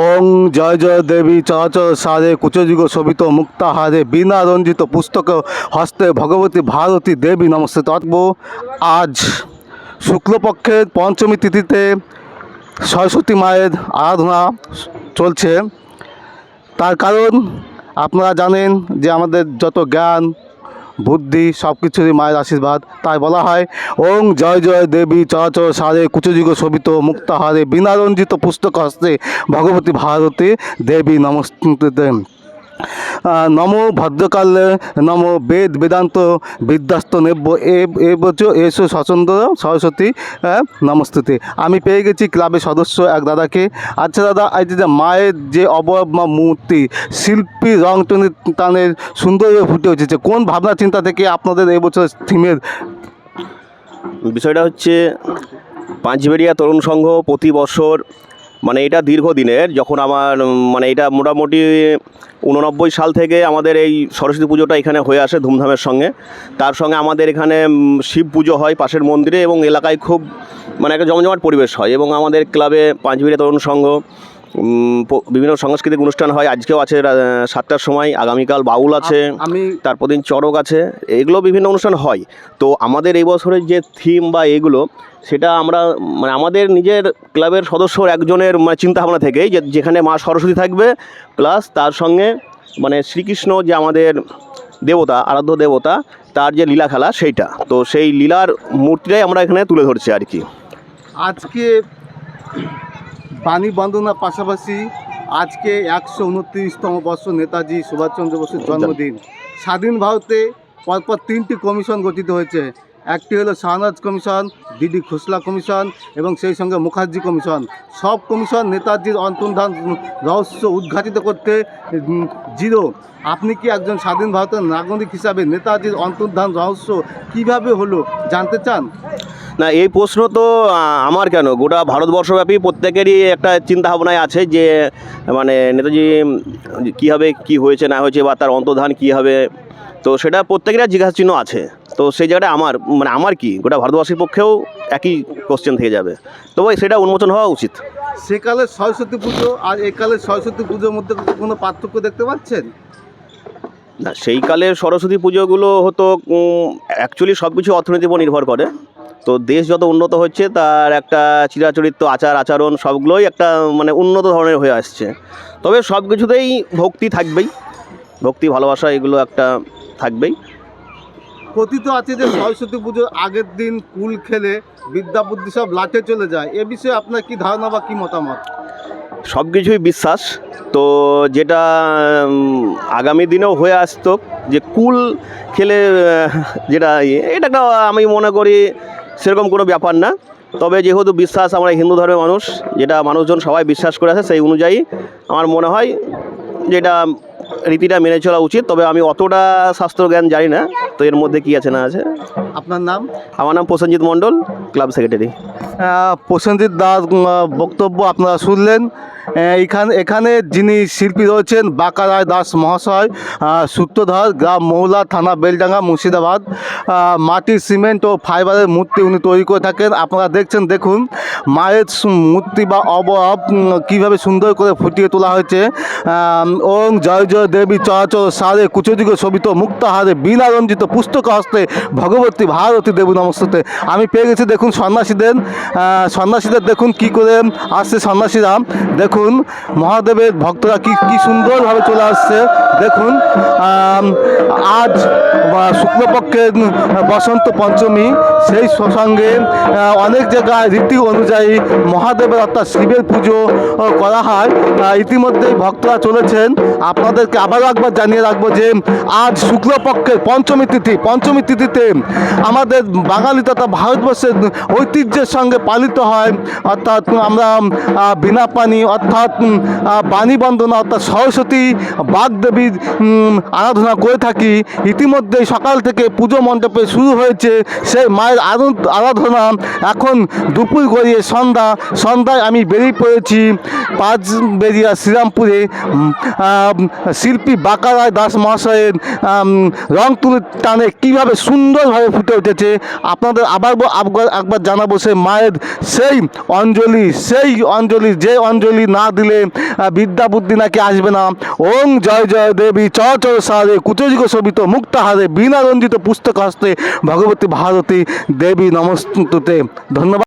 ওং জয় জয় দেবী চরাচর সারে কুচযুগ শোভিত মুক্তাহারে বিনা রঞ্জিত পুস্তক হস্তে ভগবতী ভারতী দেবী নমস্তে। তৎব আজ শুক্লপক্ষের পঞ্চমী তিথিতে সরস্বতী মায়ের আরাধনা চলছে। তার কারণ আপনারা জানেন যে আমাদের যত জ্ঞান বুদ্ধি সব কিছুরই মায়ের আশীর্বাদ। তাই বলা হয়, ওং জয় জয় দেবী চরাচর সারে কুচযুগ শোভিত মুক্তাহারে বিনা রঞ্জিত পুস্তক হস্তে ভগবতী ভারতী দেবী নমস্তে নমো ভদ্রকালে নমো বেদ বেদান্ত বিদ্যাস্ত এ, এবচ এসো স্বচন্দ্র সরস্বতী নমস্তুতে। আমি পেয়ে গেছি ক্লাবের সদস্য এক দাদাকে। আচ্ছা দাদা, এই যে মায়ের যে অবয়ব বা মূর্তি, শিল্পী রং টনি টানের সুন্দরভাবে ফুটে উঠেছে, কোন ভাবনা চিন্তা থেকে আপনাদের এবছর থিমের? বিষয়টা হচ্ছে পাঁচবেড়িয়া তরুণ সংঘ প্রতি বছর মানে এটা দীর্ঘদিনের, যখন আমার মানে এটা মোটামুটি উননব্বই সাল থেকে আমাদের এই সরস্বতী পুজোটা এখানে হয়ে আসে ধুমধামের সঙ্গে। তার সঙ্গে আমাদের এখানে শিব পুজো হয় পাশের মন্দিরে এবং এলাকায় খুব মানে একটা জমজমাট পরিবেশ হয় এবং আমাদের ক্লাবে পাঁচবিড়ে তরুণ সংঘ বিভিন্ন সাংস্কৃতিক অনুষ্ঠান হয়। আজকেও আছে সাতটার সময়। আগামীকাল বাউল আছে আমি তারপর দিন চড়ক আছে। এগুলো বিভিন্ন অনুষ্ঠান হয়। তো আমাদের এই বছরের যে থিম বা এগুলো সেটা আমরা মানে আমাদের নিজের ক্লাবের সদস্যর একজনের মানে চিন্তাভাবনা থেকেই যে যেখানে মা সরস্বতী থাকবে প্লাস তার সঙ্গে মানে শ্রীকৃষ্ণ যে আমাদের দেবতা আরাধ্য দেবতা তার যে লীলা খেলা সেইটা। তো সেই লীলার মূর্তিটাই আমরা এখানে তুলে ধরছি আর কি। আজকে বাণী বন্দনার পাশাপাশি আজকে একশো উনত্রিশতম বর্ষ নেতাজি সুভাষচন্দ্র বসুর জন্মদিন। স্বাধীন ভারতে পরপর তিনটি কমিশন গঠিত হয়েছে। একটি হলো Shahnaz commission DD Khosla commission এবং সেই সঙ্গে মুখার্জি কমিশন। সব কমিশন নেতাজির অন্তর্ধান রহস্য উদ্ঘাটিত করতে জিরো। আপনি কি একজন স্বাধীন ভারতের নাগরিক হিসাবে নেতাজির অন্তর্ধান রহস্য কীভাবে হলো জানতে চান? না এই প্রশ্ন তো আমার কেন? গোটা ভারতবর্ষব্যাপী প্রত্যেকেরই একটা চিন্তা ভাবনায় আছে যে মানে নেতাজি কীভাবে কি হয়েছে না হয়েছে বা তার অন্তর্ধান কী হবে? তো সেটা প্রত্যেকেরই জিজ্ঞাসা চিহ্ন আছে। তো সেই জায়গাটা আমার মানে আমার কি? গোটা ভারতবাসীর পক্ষেও একই কোশ্চেন থেকে যাবে। তবে সেটা উন্মোচন হওয়া উচিত। সেকালের সরস্বতী পুজো আর একালের সরস্বতী পুজোর মধ্যে কোনো পার্থক্য দেখতে পাচ্ছেন? না সেই কালের সরস্বতী পুজোগুলো হতো অ্যাকচুয়ালি সব কিছু অর্থনীতির উপর নির্ভর করে। তো দেশ যত উন্নত হচ্ছে তার একটা চিরাচরিত্র আচার আচরণ সবগুলোই একটা মানে উন্নত ধরনের হয়ে আসছে। তবে সব কিছুতেই ভক্তি থাকবেই। ভক্তি ভালোবাসা এগুলো একটা থাকবেই। কথিত আছে যে সরস্বতী পুজোর আগের দিন কুল খেলে বিদ্যা বুদ্ধি সব লাটে চলে যায়। এ বিষয়ে আপনার কি ধারণা বা কি মতামত? সব কিছুই বিশ্বাস। তো যেটা আগামী দিনেও হয়ে আসতো যে কুল খেলে যেটা ইয়ে, এটা একটা আমি মনে করি সেরকম কোনো ব্যাপার না। তবে যেহেতু বিশ্বাস আমরা হিন্দু ধর্মের মানুষ যেটা মানুষজন সবাই বিশ্বাস করে আছে সেই অনুযায়ী আমার মনে হয় যেটা রীতিটা মেনে চলা উচিত। তবে আমি অতটা শাস্ত্র জ্ঞান জানি না তো এর মধ্যে কি আছে না আছে। আপনার নাম? আমার নাম প্রসেনজিৎ মণ্ডল ক্লাব সেক্রেটারি। প্রসেনজিৎ দাস বক্তব্য আপনারা শুনলেন। এখানে এখানে যিনি শিল্পী রয়েছেন, বাঁকা রায় দাস মহাশয় সূত্রধর গ্রাম মৌলা থানা বেলডাঙ্গা, মুর্শিদাবাদ। মাটির সিমেন্ট ও ফাইবারের মূর্তি উনি তৈরি করে থাকেন। আপনারা দেখছেন, দেখুন, মায়ের মূর্তি বা অবয়ব কীভাবে সুন্দর করে ফুটিয়ে তোলা হয়েছে। ওং জয় জয় দেবী চরাচর সারে কুচদিগ শোভিত মুক্তাহারে বিনা রঞ্জিত পুস্তক হস্তে ভগবতী ভারতী দেবী নমস্তে আমি পেয়ে গেছি, দেখুন, সন্ন্যাসীদের। সন্ন্যাসীদের দেখুন, কি করে আসছে সন্ন্যাসীরা। দেখুন মহাদেবের ভক্তরা কি কি সুন্দরভাবে চলে আসছে, দেখুন আজ শুক্লপক্ষের বসন্ত পঞ্চমী, সেই সঙ্গে অনেক জায়গায় রীতি অনুযায়ী মহাদেবের অর্থাৎ শিবের পুজো করা হয়। ইতিমধ্যেই ভক্তরা চলেছেন। আপনাদেরকে আবারও একবার জানিয়ে রাখব যে, আজ শুক্লপক্ষের পঞ্চমী তিথি, পঞ্চমী তিথিতে আমাদের বাঙালি তথা ভারতবর্ষের ঐতিহ্যের সঙ্গে পালিত হয়। অর্থাৎ আমরা বিনা পানি অর্থাৎ বাণী বন্দনা অর্থাৎ সরস্বতী বাগদেবীর আরাধনা করে থাকি। ইতিমধ্যেই সকাল থেকে পুজো মণ্ডপে শুরু হয়েছে সেই মায়ের আরো- আরাধনা। এখন দুপুর গড়িয়ে সন্ধ্যা। সন্ধ্যায় আমি বেরিয়ে পড়েছি পাঁচ বেরিয়া শ্রীরামপুরে শিল্পী বাঁকারায় দাস মহাশয়ের রং তুলি টানে কীভাবে সুন্দরভাবে ফুটে উঠেছে আপনাদের আবার একবার জানাব সেই মায়ের সেই অঞ্জলি সেই অঞ্জলি, যে অঞ্জলি না দিলে বিদ্যা বুদ্ধি নাকি আসবে না? ওং জয় জয় দেবী, চ চর সারে কুচযুগ শোভিত মুক্ত মুক্তাহারে বিনা রঞ্জিত পুস্তক হস্তে, ভগবতী ভারতী দেবী নমস্তুতে। ধন্যবাদ।